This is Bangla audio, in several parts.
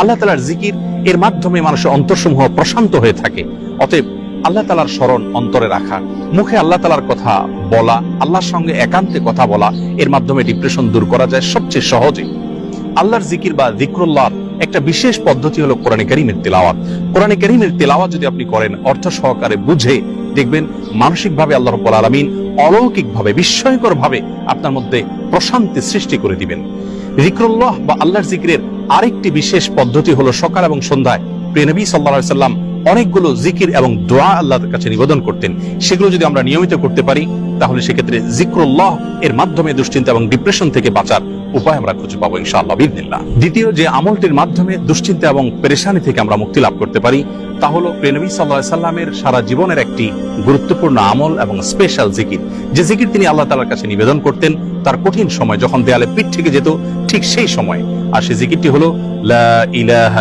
আল্লাহ তালার জিকির এর মাধ্যমে মানুষের অন্তরসমূহ প্রশান্ত হয়ে থাকে। অতএব আল্লাহ তালার স্মরণ অন্তরে রাখা, মুখে আল্লাহ তালার কথা বলা, আল্লাহর সঙ্গে একান্তে কথা বলা, এর মাধ্যমে ডিপ্রেশন দূর করা যায় সবচেয়ে সহজে। আল্লাহর জিকির বা জিক্রুল্লাহ একটা বিশেষ পদ্ধতি হলো কোরআনে কারিমের তেলাওয়াত। কোরআনে কারিমের তেলাওয়াত যদি আপনি করেন, অর্থ সহকারে বুঝে দেখবেন মানসিকভাবে আল্লাহ রব্বুল আলামিন অলৌকিকভাবে, বিস্ময়করভাবে আপনার মধ্যে প্রশান্তি সৃষ্টি করে দিবেন। জিক্রুল্লাহ বা আল্লাহর জিকিরের আরেকটি বিশেষ পদ্ধতি হলো সকাল এবং সন্ধ্যায় প্রিয়নবী সাল্লা সাল্লাম অনেকগুলো জিকির এবং দোয়া আল্লাহর কাছে নিবেদন করতেন। সেগুলো যদি আমরা নিয়মিত করতে পারি, তাহলে সেক্ষেত্রে জিক্রুল্লাহ এর মাধ্যমে দুশ্চিন্তা এবং ডিপ্রেশন থেকে বাঁচার উপায় আমরা খুঁজে পাবো ইনশাআল্লাহ বিদিনিল্লাহ দ্বিতীয় যে আমলটির মাধ্যমে দুশ্চিন্তা এবং পেরেশানি থেকে আমরা মুক্তি লাভ করতে পারি, তা হলো প্রেনবী সাল্লাহ সাল্লামের সারা জীবনের একটি গুরুত্বপূর্ণ আমল এবং স্পেশাল জিকির যে জিকির তিনি আল্লাহ তালার কাছে নিবেদন করতেন, তার কঠিন সময় যখন দেয়ালে পিঠ থেকে যেত, ঠিক সেই সময়। আর সেই জিকিরটি হলো, লা ইলাহা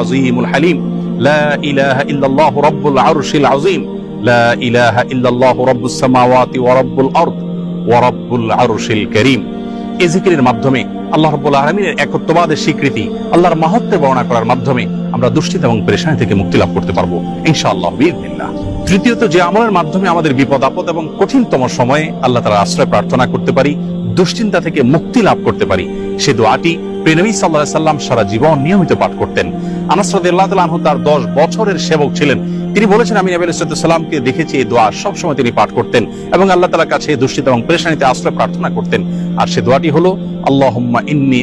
আযীমুল হালিম লা এই জিকিরের মাধ্যমে আল্লাহ রব্বুল আলমিনের একত্ববাদের স্বীকৃতি, আল্লাহর মাহাত্মের বর্ণনা করার মাধ্যমে আমরা দুশ্চিন্তা এবং পেরেশানি থেকে মুক্তি লাভ করতে পারব, ইনশাআল্লাহ বিদিনিল্লাহ তৃতীয়ত, যে আমলের মাধ্যমে আমাদের বিপদ, আপদ এবং কঠিনতম সময়ে আল্লাহ তালা আশ্রয় প্রার্থনা করতে পারি, দুশ্চিন্তা থেকে মুক্তি লাভ করতে পারি, সে দোয়াটি প্রেনবী সাল্লাহ সাল্লাম সারা জীবন নিয়মিত পাঠ করতেন। আনাসরদ আল্লাহ তালাহ তার দশ বছরের সেবক ছিলেন। তিনি বলেছেন, আমি নবী সাল্লামকে দেখেছি, এই দোয়া সবসময় তিনি পাঠ করতেন এবং আল্লাহ তালার কাছে দুশ্চিন্তা এবং পেরেশানিতে আশ্রয় প্রার্থনা করতেন। আর সে দোয়াটি হলো, আল্লাহুম্মা ইন্নি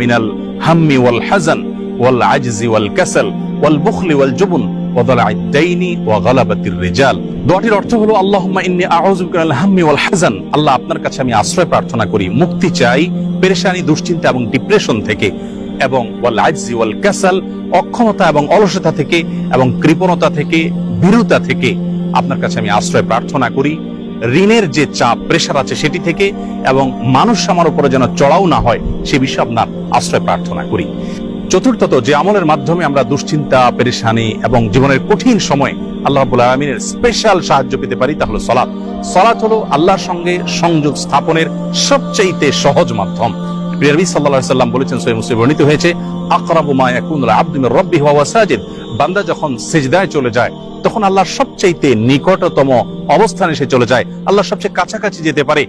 মিনাল হাম্মি ওয়াল হাজান ওয়াল আজজি ওয়াল কাসাল, ওয়াল বুখলি ওয়াল জুবন আল্লাহ আপনার কাছে আমি আশ্রয় প্রার্থনা করি, মুক্তি চাই, পেরেশানি, দুশ্চিন্তা এবং ডিপ্রেশন থেকে। এবং ওয়াল কাসাল অক্ষমতা এবং অলসতা থেকে এবং কৃপণতা থেকে ভীরুতা থেকে আপনার কাছে আমি আশ্রয় প্রার্থনা করি। ঋণের যে চাপ প্রেশার আছে সেটি থেকে এবং মানুষ আমার উপরে যেন চড়াও না হয়, সে বিষয়ে আপনার আশ্রয় প্রার্থনা করি। চতুর্থত, যে আমলের মাধ্যমে আমরা দুশ্চিন্তা, পেরেশানি এবং জীবনের কঠিন সময় আল্লাহ আলমিনের স্পেশাল সাহায্য পেতে পারি, তা হলো সলাৎ সলাৎ হলো আল্লাহর সঙ্গে সংযোগ স্থাপনের সবচাইতে সহজ মাধ্যম। কাছাকাছি যেতে পারে।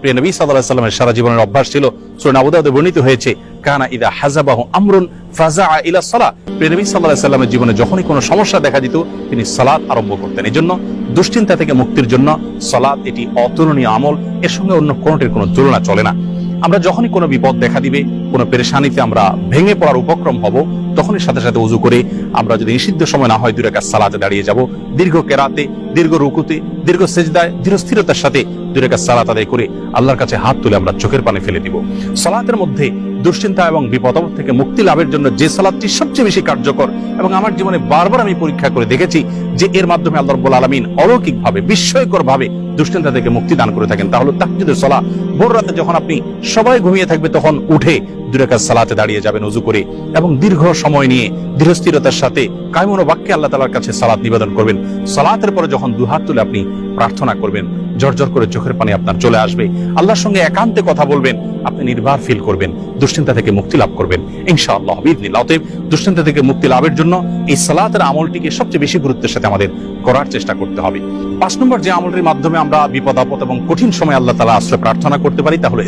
প্রিয় নবী সাল্লামের সারা জীবনের অভ্যাস ছিল বর্ণিত হয়েছে, কানা ইদা হাজাবাহু আমরুন সালাহ প্রিয় নবী জীবনে যখনই কোনো সমস্যা দেখা দিত, তিনি সালাত আরম্ভ করতেন। এই জন্য দুশ্চিন্তা থেকে মুক্তির জন্য সালাত এটি অতুলনীয় আমল, এর সঙ্গে অন্য কোনোটির কোনো তুলনা চলে না। আমরা যখনই কোনো বিপদ দেখা দিবে, কোনো পেরেশানিতে আমরা ভেঙে পড়ার উপক্রম হব, তখনই সাথে সাথে উজু করে আমরা যদি নিষিদ্ধ সময় না হয় রেখা সালাতে দাঁড়িয়ে যাব। দীর্ঘ কেরাতে, দীর্ঘ রুকুতে, দীর্ঘ সেজদায় দৃঢ় স্থিরতার সাথে দুই রেখা সালাত আদায় করে আল্লাহর কাছে হাত তুলে আমরা চোখের পানি ফেলে দিব। সালাতের মধ্যে দুশ্চিন্তা এবং থেকে মুক্তি লাভের জন্য যে সালাদটি সবচেয়ে বেশি কার্যকর এবং আমার জীবনে বারবার আমি পরীক্ষা করে দেখেছি যে এর মাধ্যমে আল্লাহ রব্বুল আলমিন অলৌকিকভাবে, বিস্ময়করভাবে দুশ্চিন্তা থেকে মুক্তি দান করে থাকেন। তাহলে সলা ভোর রাতে যখন আপনি সবাই ঘুমিয়ে থাকবে তখন উঠে দুরেকার সালাতে দাঁড়িয়ে যাবেন উজু করে এবং দীর্ঘ সময় নিয়ে দৃঢ়স্থিরতার সাথে কায়মনো বাক্যে আল্লাহ তালার কাছে সালাত নিবেদন করবেন। সালাতের পরে যখন দুহাত তুলে আপনি প্রার্থনা করবেন জর্জর করে চোখের পানি আপনার চলে আসবে। আল্লাহর সঙ্গে একান্তে কথা বলবেন, আপনি নির্ভার ফিল করবেন, দুশ্চিন্তা থেকে মুক্তি লাভ করবেন। ইনশাআল্লাহ বিদিনিল্লাহ অতএব দুশ্চিন্তা থেকে মুক্তি লাভের জন্য এই সালাতের আমলটিকে সবচেয়ে বেশি গুরুত্বের সাথে আমাদের করার চেষ্টা করতে হবে। পাঁচ নম্বর যে আমলটির মাধ্যমে আমরা বিপদ, আপদ এবং কঠিন সময় আল্লাহ তালা আশ্রয় প্রার্থনা করতে পারি, তা হলো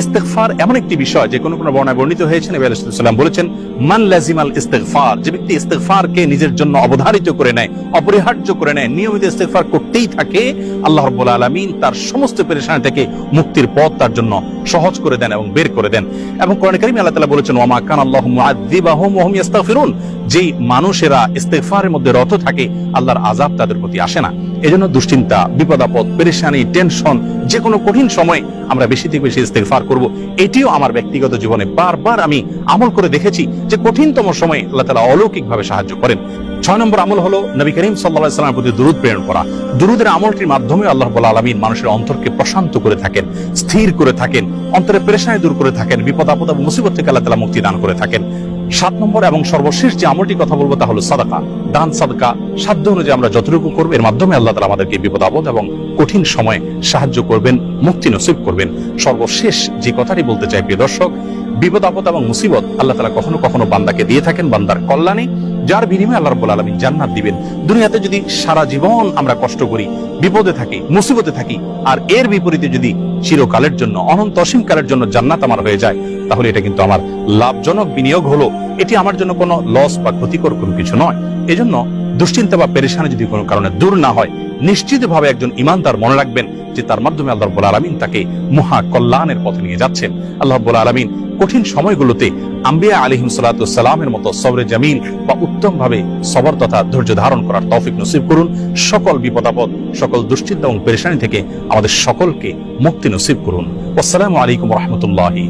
ইস্তেগফার এমন একটি বিষয় যে কোনো কোনো বর্ণায় বর্ণিত হয়েছে নবী আলাইহিস সালাম বলেছেন, মান লাজিমাল ইস্তেগফার যে ব্যক্তি ইস্তেগফারকে নিজের জন্য অবধারিত করে নেয়, অপরিহার্য করে নেয়, নিয়মিত ইস্তেগফার করতেই থাকে, আল্লাহ রাব্বুল আলামিন তার সমস্ত পেরেশানি থেকে মুক্তির পথ তার জন্য সহজ করে দেন এবং বের করে দেন। এবং কোরআন কারীমে আল্লাহ তাআলা বলেছেন, ওয়া মা কানা আল্লাহু মুআযযিবাহুম ওয়া হুম ইস্তাগফিরুন যেই মানুষেরা ইস্তেগফারের মধ্যে রত থাকে, আল্লাহর আযাব তাদের প্রতি আসে না। এজন্য দুশ্চিন্তা বিপদাপদ পেরেশানি টেনশন যে কোনো কঠিন সময় আমরা বেশি থেকে বেশি ইস্তেগফার করব। এটিও আমার ব্যক্তিগত জীবনে বারবার আমি আমল করে দেখেছি যে কঠিনতম সময়ে আল্লাহ তাআলা অলৌকিকভাবে সাহায্য করেন। ছয় নম্বর আমল হলো নবী করিম আলাইহি সাল্লামের প্রতি দুরূদ প্রেরণ করা। দুরূদের আমলটির মাধ্যমে আল্লাহ রাব্বুল আলামিন মানুষের অন্তরকে প্রশান্ত করে থাকেন, স্থির করে থাকেন, অন্তরে পেরেশানি দূর করে থাকেন, বিপদ আপদ এবং মুসিবত থেকে আল্লাহ তাআলা মুক্তি দান করে থাকেন। সাত নম্বর এবং সর্বশেষ যে আমলটি কথা বলব তা হলো সাদাকা। দান, সাদকা, সাধ্য অনুযায়ী আমরা যতটুকু করব, এর মাধ্যমে আল্লাহ তালা আমাদেরকে বিপদ আপদ এবং কঠিন সময়ে সাহায্য করবেন, মুক্তি নসিব করবেন। সর্বশেষ যে কথাটি বলতে চাই, প্রিয় দর্শক, বিপদ আপদ এবং মুসিবত আল্লাহ তালা কখনো কখনো বান্দাকে দিয়ে থাকেন, বান্দার কল্যাণে, যার বিনিময়ে আল্লাহ রব্বুল আলমী জান্নাত দিবেন। দুনিয়াতে যদি সারা জীবন আমরা কষ্ট করি, বিপদে থাকি, মুসিবতে থাকি, আর এর বিপরীতে যদি চিরকালের জন্য, অনন্ত অসীমকালের জন্য জান্নাত আমার হয়ে যায় তাহলে এটা কিন্তু আমার লাভজনক বিনিয়োগ হলো। এটি আমার জন্য কোনো লস বা ক্ষতিকর কোনো কিছু নয়। এজন্য দুশ্চিন্তা বা পেরেশানি যদি কোনো কারণে দূর না হয়, নিশ্চিতভাবে একজন ইমানদার মনে রাখবেন যে তার মাধ্যমে আল্লাহ রব্বুল আলমিন তাকে মহা কল্যাণের পথে নিয়ে যাচ্ছেন। আল্লাহ রব্বুল আলমিন কঠিন সময়গুলোতে আম্বিয়া আলিহিম সালামের মতো সবরে জামিল বা উত্তম ভাবে সবর তথা ধৈর্য ধারণ করার তৌফিক নসিব করুন। সকল বিপদাপদ সকল দুশ্চিন্তা এবং পেরেশানি থেকে আমাদের সকলকে মুক্তি নসিব করুন। আসসালামু আলাইকুম রহমতুল্লাহি